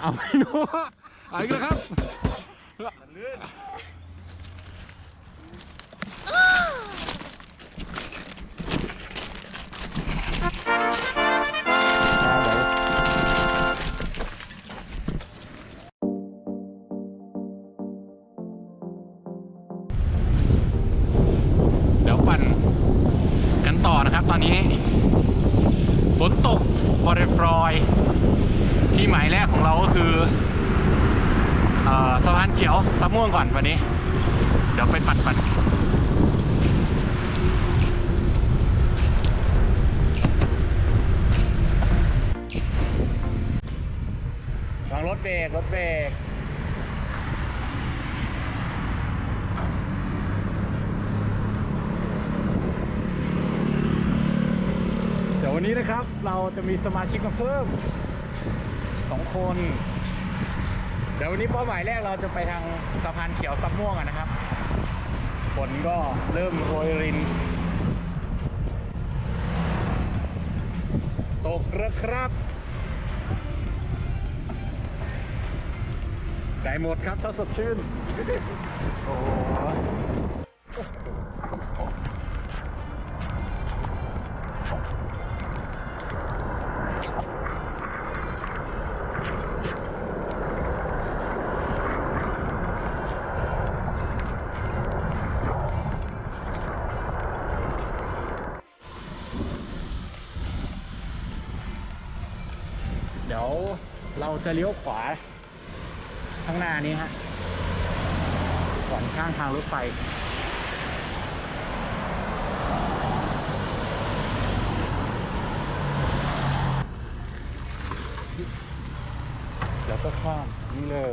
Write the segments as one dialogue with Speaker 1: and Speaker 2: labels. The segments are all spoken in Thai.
Speaker 1: เอาไม่รู้เอาอีกแล้วครับเก็คืออสะพานเขียวซับม่วงก่อนวันนี้ เดี๋ยวไปปั่นปั่นวางรถเบรกรถเบรกเดี๋ยววันนี้นะครับเราจะมีสมาชิกมาเพิ่ม คน เดี๋ยววันนี้เป้าหมายแรกเราจะไปทางสะพานเขียวซับม่วงนะครับ ฝนก็เริ่มโรยริน ตกแล้วครับได้หมดครับถ้าสดชื่น โอ้ ยวเราจะเลี้ยวขวาข้างหน้านี้ฮะก่อนข้างทางรถไฟ เดี๋ยวก็ข้ามนี่เลย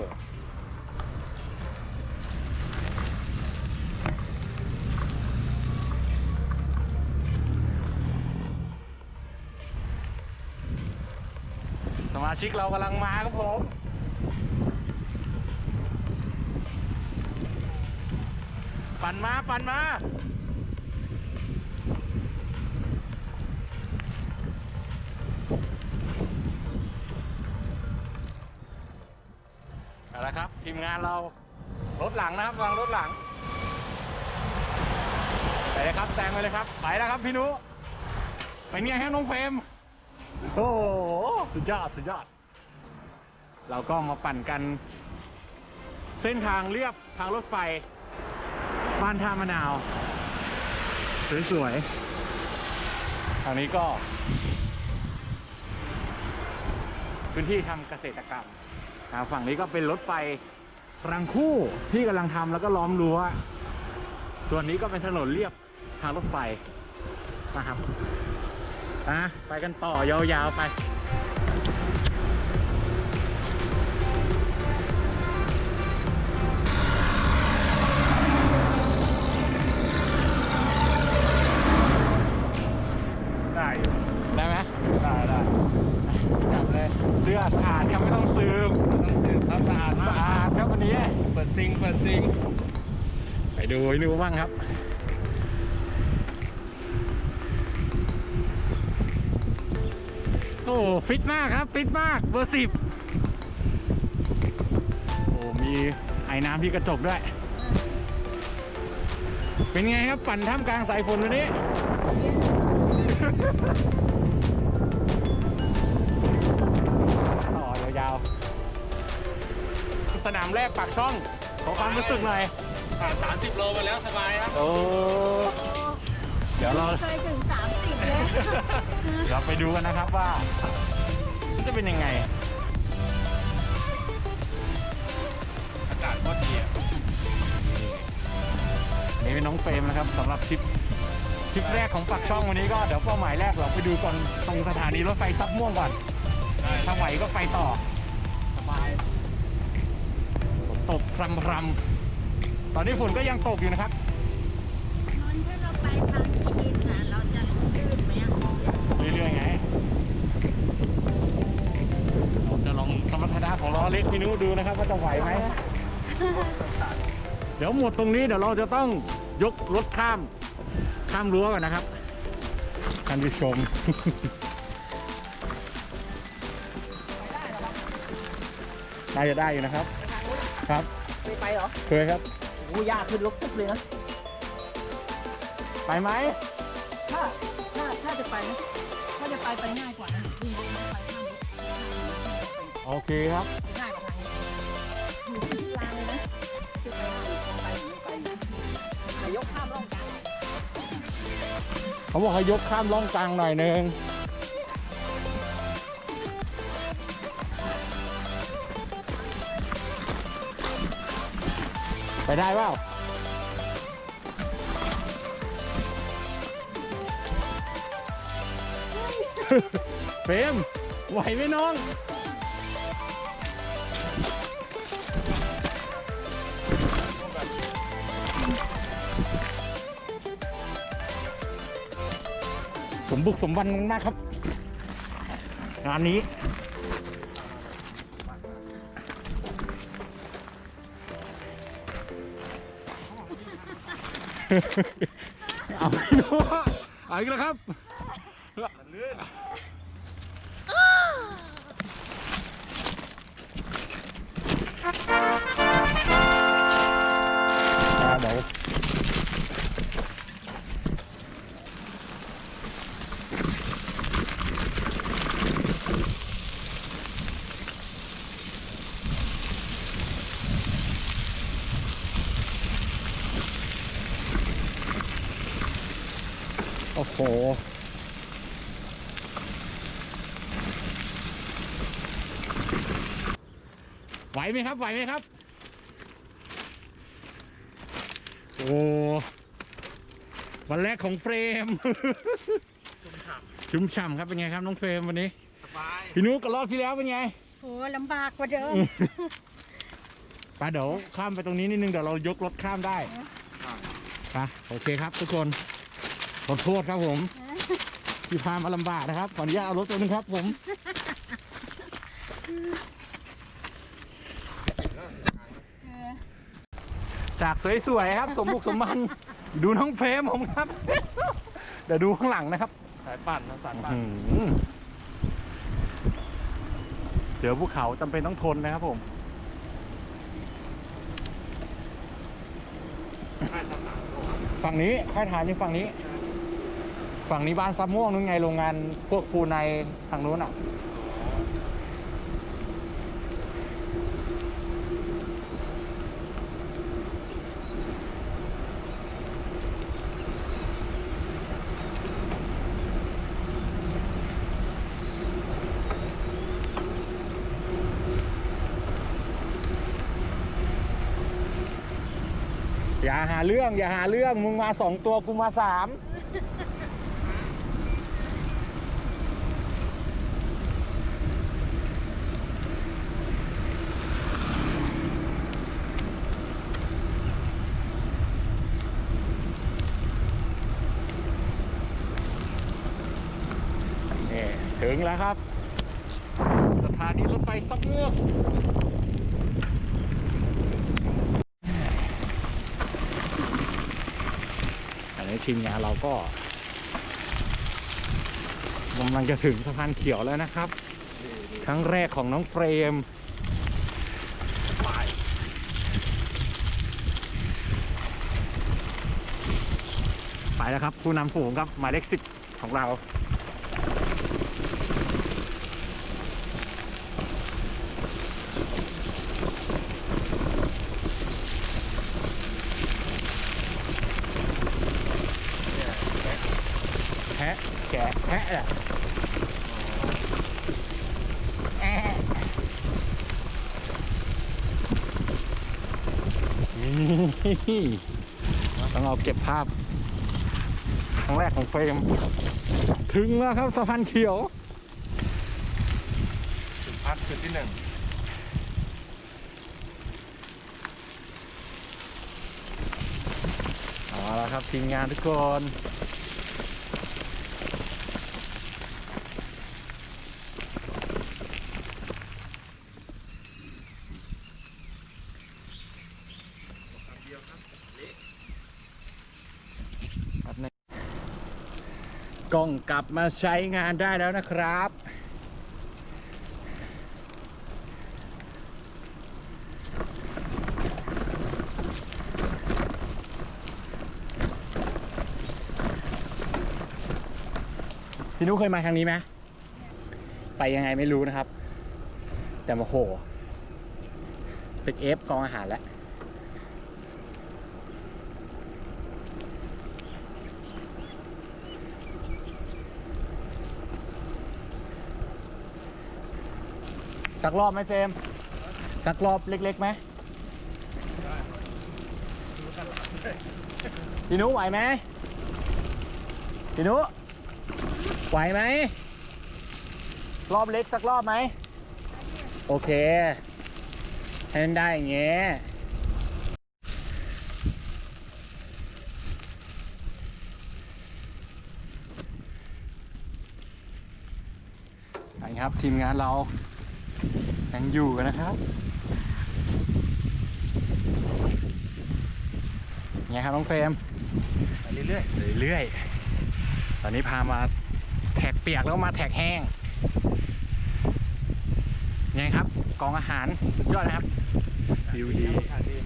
Speaker 1: ส มาชิกเรากำลังมาครับผมปั่นมา ปั่นมา เอาละครับทีมงานเรา รถหลังนะครับวางรถหลัง ไปเลยครับแซงไปเลยครับ ไปแล้วครับพี่นุเป็นไงฮะน้องเฟรม โอ้โหสุดยอด สุดยอด เราก็มาปั่นกัน เส้นทางเรียบทางรถไฟ บ้านท่ามะนาว สวยๆ ทางนี้ก็ พื้นที่ทำเกษตรกรรมฝั่งนี้ก็เป็นรถไฟรังคู่ที่กำลังทำแล้วก็ล้อมรั้วส่วนนี้ก็เป็นถนนเรียบทางรถไฟนะครับ อะไปกันต่อยาวๆไป
Speaker 2: ได้อยู่
Speaker 1: ได้ไหม
Speaker 2: ได้ได้
Speaker 1: จับเลยเสื้อสะอาดครับไม่ต้องสืบ
Speaker 2: ต้องสืบครับสะอาดมา
Speaker 1: สะอาดครับวันนี้
Speaker 2: เปิดซิงเปิดซิง
Speaker 1: ไปดูไปดูบ้างครับ โอ้ฟิตมากครับ ฟิตมากเบอร์สิบโอ้มีไอ้น้ำที่กระจกด้วย เป็นไงครับปั่นท่ามกลางสายฝนวันนี้ ต่อยาวๆ สนามแรกปากช่อง ขอความรู้สึกหน่อย
Speaker 2: ผ่านสามสิบโลมาแล้วสบายครับ
Speaker 1: โอ้ เดี๋ยวเรา
Speaker 3: เคยถึงสามสิบ เลย
Speaker 1: เราไปดูกันนะครับว่า จะเป็นยังไง
Speaker 2: อากาศก็ดีอะ
Speaker 1: อันนี้เป็นน้องเฟรมนะครับสำหรับทริปทริปแรกของปักช่องวันนี้ก็เดี๋ยวเป้าหมายแรกเราไปดูก่อนตรงสถานีรถไฟซับม่วงก่อน
Speaker 2: ได้
Speaker 1: ถ้าไหวก็ไปต่อ
Speaker 2: สบาย
Speaker 1: ฝนตกพรำพรำๆตอนนี้ฝนก็ยังตกอยู่นะครับ พี่นุดูนะครับว่าจะไหวไหม เดี๋ยวหมดตรงนี้เดี๋ยวเราจะต้องยกรถข้ามข้ามรั้วก่อนนะครับท่านผู้ชม น่าจะได้อยู่นะครับ
Speaker 4: ไปทางนู้น
Speaker 1: ครับ
Speaker 4: เคยไปเหรอ
Speaker 1: เคยครับ
Speaker 4: โอ้ยากขึ้นลกทุบเลยนะ
Speaker 1: ไปไหม
Speaker 4: ถ้าถ้าถ้าจะไปนะถ้าจะไปไปง่ายกว่านะวิ่งรถมาไปข้ามรถ
Speaker 1: โอเคครับ
Speaker 4: เขา
Speaker 1: บอกให้ยกข้ามร่องกลางหน่อยนึงไปได้เปล่าเฟมไหวไหมน้อง มบุกสมบันมากครับ งานนี้เอาไม่รู้เอาอีกแล้วครับ โอ้โหไหวไหมครับไหวไหมครับ โอ้วันแรกของเฟรม ชุ่มฉ่ำครับเป็นไงครับน้องเฟรมวันนี้
Speaker 2: สบาย
Speaker 1: พี่นุ๊กกับรอบที่แล้วเป็นไง
Speaker 3: โหลำบากกว่าเดิม
Speaker 1: ไปเดี๋ยวข้ามไปตรงนี้นิดนึงเดี๋ยวเรายกรถข้ามได้ค่ะโอเคครับทุกคน ขอโทษครับผมที่พามาลำบากนะครับขออนุญาตเอารถตัวนึงครับ ผมจากสวยๆครับ สมบุกสมบันดูน้องเฟรมผมครับ เดี๋ยวดูข้างหลังนะครับ
Speaker 2: สายปั่นนะสายปั่น
Speaker 1: อื้อหือเดี๋ยวภูเขาจำเป็นต้องทนนะครับผมฝั่งนี้ค่ายฐานอยู่ฝั่งนี้ ฝั่งนี้บ้านซับม่วงนู้นไงโรงงานพวกฟูในทางนู้นอะอย่าหาเรื่อง อย่าหาเรื่อง มึงมาสองตัวกูมาสาม นี่ถึ งแล้วครับ สถานีรถไฟซับเงือกอันนี้ทีมงานเราก็กำลังจะถึงสะพานเขียวแล้วนะครับ ครั้งแรกของน้องเฟรม
Speaker 2: ไป
Speaker 1: แล้วครับ ผู้นำฝูงครับหมายเลขสิบของเรา แพะ แกะแพะอะแอะนี่ต้องเอาเก็บภาพครั้งแรกของเฟรม ถึงแล้วครับสะพานเขียว
Speaker 2: จุดพักจุดที่หนึ่ง
Speaker 1: เอาละครับทีมงานทุกคน องกลับมาใช้งานได้แล้วนะครับ พี่นุ้เคยมาทางนี้ไหมไปยังไงไม่รู้นะครับ แต่มาโหตึกเอฟกองอาหารแล้ว สักรอบไหมเฟมสักรอบเล็กๆไหมพี่นุไหวไหมพี่นุไหวไหม รอบเล็กสักรอบไหม โอเคให้มันได้อย่างเงี้ยครับทีมงานเรา ยังอยู่กันนะครับไงครับน้องเฟรม
Speaker 2: ไปเรื่อย
Speaker 1: เรื่อยๆตอนนี้พามาแท็กเปียกแล้วก็มาแท็กแห้งไงครับกองอาหารสุดยอดนะครับวิว
Speaker 2: ๆ
Speaker 1: ดี
Speaker 2: อากาศดี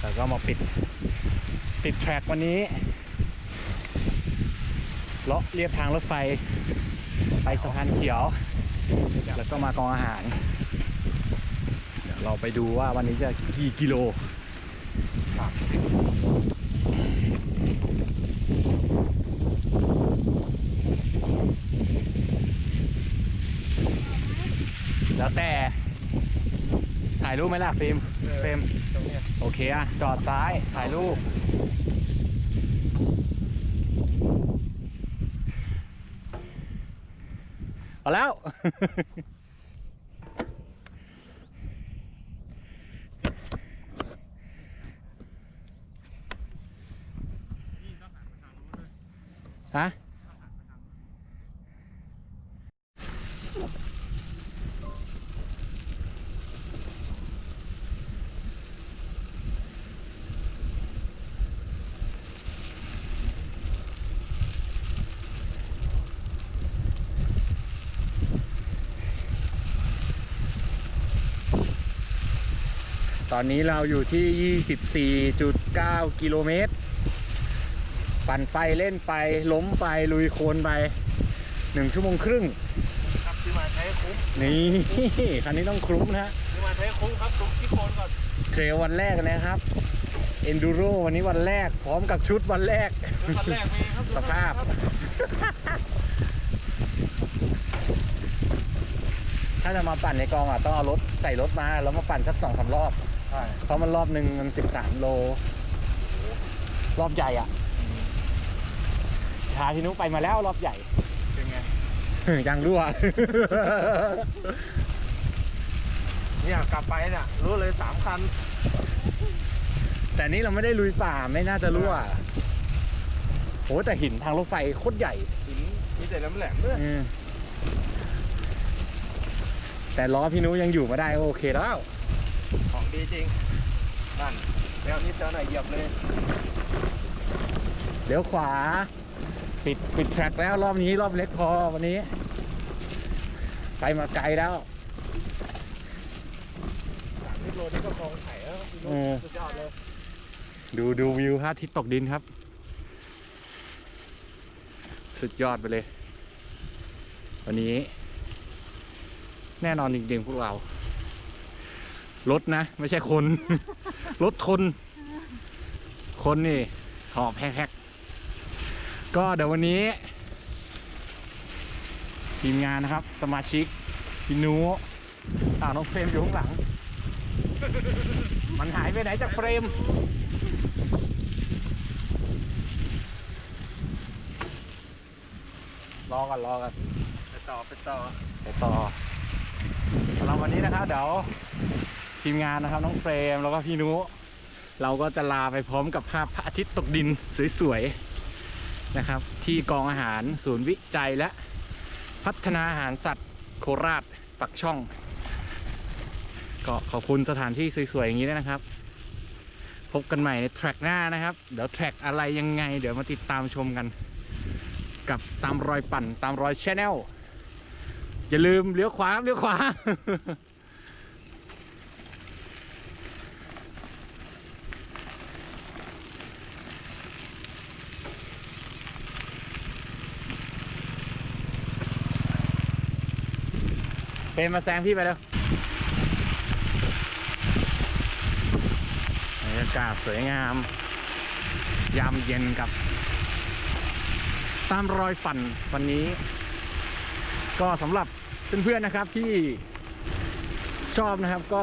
Speaker 1: แล้วก็มาปิดปิดแทร็กวันนี้เลาะเรียบทางรถไฟ ไปสะพานเขียว แล้วก็มากองอาหาร เดี๋ยวเราไปดูว่าวันนี้จะกี่กิโล
Speaker 2: สามสิบ
Speaker 1: แล้วแต่ ถ่ายรูปไหมล่ะฟิล์มเฟรม
Speaker 2: ตรงเนี้ย
Speaker 1: โอเคอะจอดซ้ายถ่ายรูป เอาแล้ว ฮะ ตอนนี้เราอยู่ที่ 24.9 กิโลเมตร ปั่นไปเล่นไปล้มไปลุยโคลนไปหนึ่งชั่วโมงครึ่ง
Speaker 2: ครับที่มาใช้คุ้ม
Speaker 1: นี่คันนี้ต้องคลุ้มนะฮะ
Speaker 2: ที่มาใช้คุ้มครับดูที่โคนก่อน
Speaker 1: เทรลวันแรกนะครับ Enduro วันนี้วันแรก พร้อมกับชุดวันแรก
Speaker 2: ดูคันแรกมีครับ
Speaker 1: สภาพ ถ้าจะมาปั่นในกองอะต้องเอารถใส่รถมา แล้วมาปั่นสักสองสามรอบ
Speaker 2: ใช่
Speaker 1: เพราะมันรอบหนึ่งมันสิบสามโล รอบใหญ่อะพาพี่นุไปมาแล้วรอบใหญ่
Speaker 2: เป็นไง
Speaker 1: ยังรั่ว
Speaker 2: เนี่ยกลับไปเนี่ยรู้เลยสามคัน
Speaker 1: แต่นี้เราไม่ได้ลุยป่าไม่น่าจะรั่วโหแต่หินทางรถไฟโคตรใหญ่
Speaker 2: หินมีแต่แหลมๆด้วย
Speaker 1: อืมแต่ล้อพี่นุยังอยู่มาได้ก็โอเคแล้ว
Speaker 2: ของ ดีจริงนั่นแล้วนี่เจ้าหน่อยเหยียบเลย
Speaker 1: เดี๋ยวขวา ปิดปิดแทร็กแล้วรอบนี้รอบเล็กพอวันนี้ ไปมาไกลแล้ว
Speaker 2: นี่โรนี่ก็คลองไข่แล้วพี่นุ๊
Speaker 1: เออ
Speaker 2: สุดยอดเลย
Speaker 1: ดูดูวิวพระอาทิตย์ตกดินครับ สุดยอดไปเลย วันนี้ แน่นอนจริงๆพวกเรา รถนะ ไม่ใช่คน รถทน คนนี่หอบแฮกๆก็เดี๋ยววันนี้ ทีมงานนะครับ สมาชิกพี่นูอ่าวน้องเฟรมอยู่ข้างหลัง มันหายไปไหนจากเฟรม รอกันรอกัน
Speaker 2: ไปต่อไปต่อ
Speaker 1: ไปต่อสำหรับวันนี้นะครับเดี๋ยว ทีมงานนะครับ น้องเฟรมแล้วก็พี่นุเราก็จะลาไปพร้อมกับภาพพระอาทิตย์ตกดินสวยๆนะครับ ที่กองอาหารศูนย์วิจัยและพัฒนาอาหารสัตว์โคราชปักช่อง ก็ขอบคุณสถานที่สวยๆอย่างนี้ด้วยนะครับ พบกันใหม่ในแทร็กหน้านะครับ เดี๋ยวแทร็กอะไรยังไง เดี๋ยวมาติดตามชมกัน กับตามรอยปั่นตามรอยชแนลอย่าลืมเลี้ยวขวาเลี้ยวขวา เฟรมมาแซงพี่ไปแล้วบรรยากาศสวยงาม ยามเย็นกับ ตามรอยฝันวันนี้ ก็สำหรับเพื่อนๆนะครับที่ชอบนะครับ ก็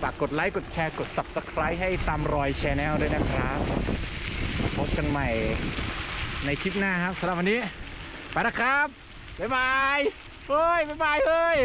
Speaker 1: ฝากกดไลค์กดแชร์กด subscribe ให้ตามรอยชแนลด้วยนะครับ พบกันใหม่ในคลิปหน้าครับสำหรับวันนี้ ไปนะครับ บ๊ายบาย เฮ้ยบ๊ายบายเฮ้ย